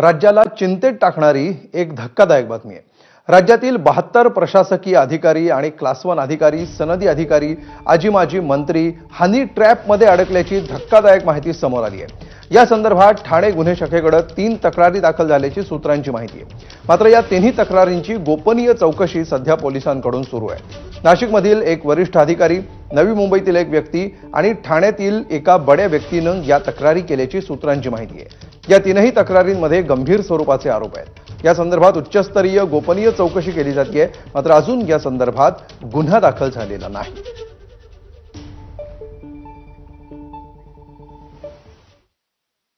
राज्याला चिंतेत टाकणारी एक धक्कादायक बातमी आहे. राज्यातील बहात्तर प्रशासकीय अधिकारी आणि क्लास वन अधिकारी सनदी अधिकारी आजी माजी मंत्री हनी ट्रॅपमध्ये अडकल्याची धक्कादायक माहिती समोर आली आहे. या संदर्भात ठाणे गुन्हे शाखेकडे तीन तक्रारी दाखल झाल्याची सूत्रांची माहिती आहे. मात्र या तिन्ही तक्रारींची गोपनीय चौकशी सध्या पोलिसांकडून सुरू आहे. नाशिकमधील एक वरिष्ठ अधिकारी नवी मुंबईतील एक व्यक्ती आणि ठाण्यातील एका बड्या व्यक्तीनं या तक्रारी केल्याची सूत्रांची माहिती आहे. या तीनही तक्रारींमध्ये गंभीर स्वरूपाचे आरोप आहेत. या संदर्भात उच्चस्तरीय गोपनीय चौकशी केली जाते मात्र अजून या संदर्भात गुन्हा दाखल झालेला नाही.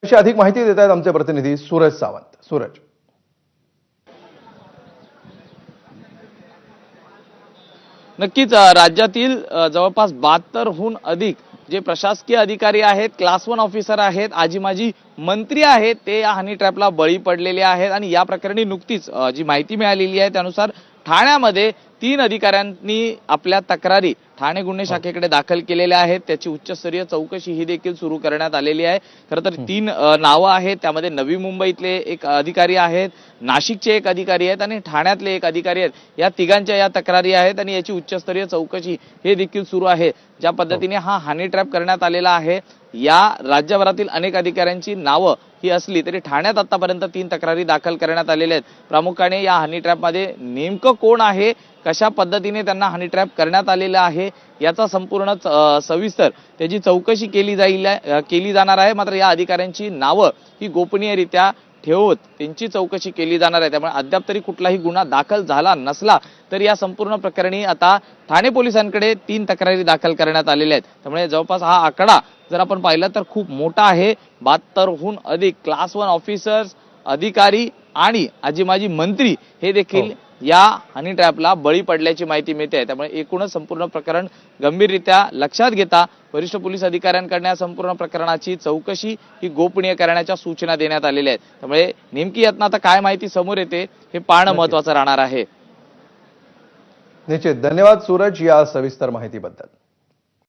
अशी अधिक माहिती देत आहेत आमचे प्रतिनिधी सूरज सावंत. सूरज. नक्कीच राज्यातील जवळपास बहात्तरहून अधिक जे प्रशासकीय अधिकारी आहेत क्लास वन ऑफिसर आहेत आजी माजी मंत्री आहेत ते या हनी ट्रॅपला बळी पडलेले आहेत आणि या प्रकरणी नुकतीच जी माहिती मिळालेली आहे त्यानुसार ठाण्यामध्ये तीन अधिकाऱ्यांनी आपल्या तक्रारी ठाणे गुन्हे शाखेकडे दाखल केलेल्या आहेत. त्याची उच्चस्तरीय चौकशी ही देखील सुरू करण्यात आलेली आहे. खरं तर तीन अ, नावं आहेत. त्यामध्ये नवी मुंबईतले एक अधिकारी आहेत नाशिकचे एक अधिकारी आहेत आणि ठाण्यातले एक अधिकारी आहेत. या तिघांच्या या तक्रारी आहेत आणि याची उच्चस्तरीय चौकशी हे देखील सुरू आहे. ज्या पद्धतीने हा. हनी ट्रॅप करण्यात आलेला आहे या राज्यभरातील अनेक अधिकाऱ्यांची नावं ही असली तरी ठाण्यात आतापर्यंत तीन तक्रारी दाखल करण्यात आलेल्या आहेत. प्रामुख्याने या हनी ट्रॅपमध्ये नेमकं कोण आहे कशा पद्धतीने त्यांना हनी ट्रॅप करण्यात आलेला आहे याचा संपूर्ण सविस्तर त्याची चौकशी केली जाईल केली जाणार आहे. मात्र या अधिकाऱ्यांची नावं ही गोपनीयरित्या ठेवत त्यांची चौकशी केली जाणार आहे. त्यामुळे अद्याप तरी कुठलाही गुन्हा दाखल झाला नसला तर या संपूर्ण प्रकरणी आता ठाणे पोलिसांकडे तीन तक्रारी दाखल करण्यात आलेल्या आहेत. त्यामुळे जवळपास हा आकडा जर आपण पाहिला तर खूप मोठा आहे. बहात्तरहून अधिक क्लास वन ऑफिसर्स अधिकारी आणि आजी माजी मंत्री हे देखील हो. या हनी ट्रॅपला बळी पडल्याची माहिती मिळते. आहे त्यामुळे एकूणच संपूर्ण प्रकरण गंभीररित्या लक्षात घेता वरिष्ठ पोलीस अधिकाऱ्यांकडून या संपूर्ण प्रकरणाची चौकशी ही गोपनीय करण्याच्या सूचना देण्यात आलेल्या आहेत. त्यामुळे नेमकी यातनं आता काय माहिती समोर येते हे पाहणं. महत्वाचं राहणार आहे. निश्चित. धन्यवाद सूरज या सविस्तर माहितीबद्दल.